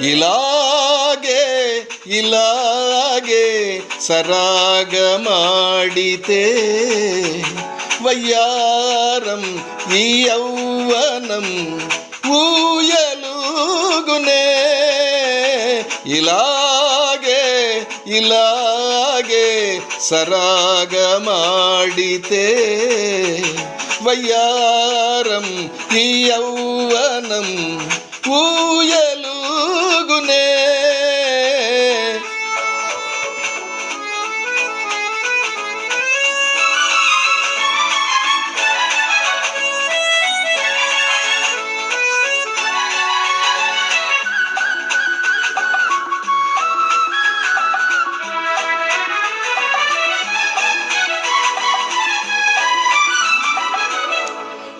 ఇలాగే ఇలాగే సరాగమాడితే వయ్యారం ఈ యౌవనం ఊయలుగునే ఇలాగే ఇలాగే సరాగమాడితే వయ్యారం ఈ యౌవనం ఊయలుగునే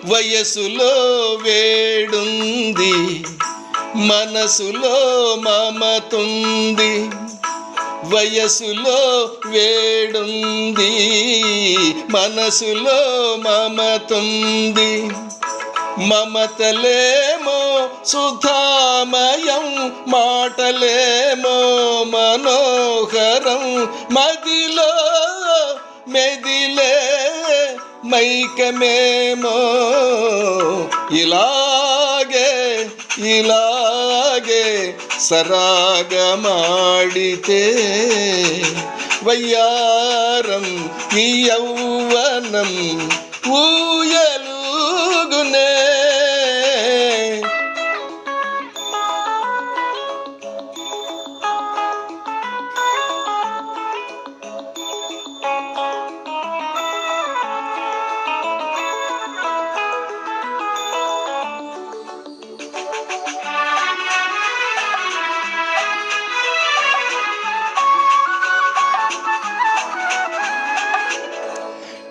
వయసులో వేడుంది మనసులో మమతుంది. వయసులో వేడుంది మనసులో మమతుంది. మమతలేమో సుధామయం మాటలేమో మనోహరం. మదిలో మెదిలే మైకమేమో ఇలాగే ఇలాగే సరాగమాడితే వయ్యారం ఈ యౌవనం ఊయలు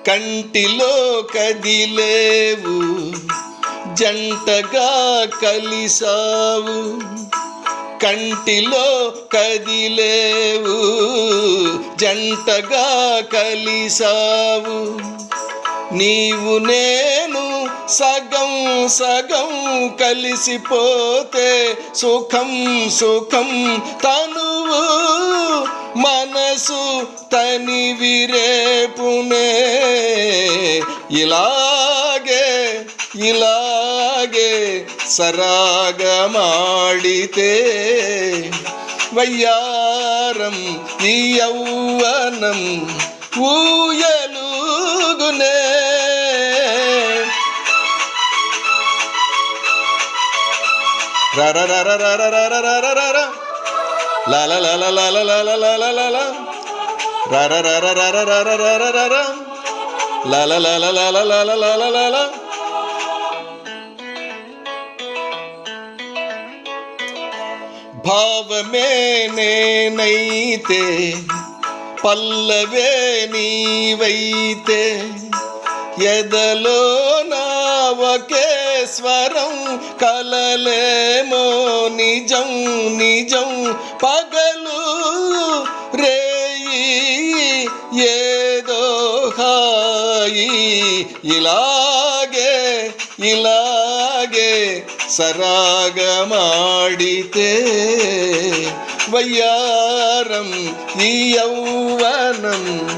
కంటిలో కదిలేవు జంటగా కలిసావు. కంటిలో కదిలేవు జంటగా కలిసావు. నీవు నేను సగం సగం కలిసిపోతే సుఖం సుఖం తనువు. మనసు తని విరేపునే ఇలాగే ఇలాగే సరాగమాడితే వయ్యారం ఈ యౌవనం ఊయలుగునే లాల లాల లాల భావమే నేనైతే పల్లవే నీవైతే ఎదలో నా కలలేమో నిజం నిజం పగలు రేయి ఏదో హాయి. ఇలాగే ఇలాగే సరాగమాడితే వయ్యారం ఈ యౌవనం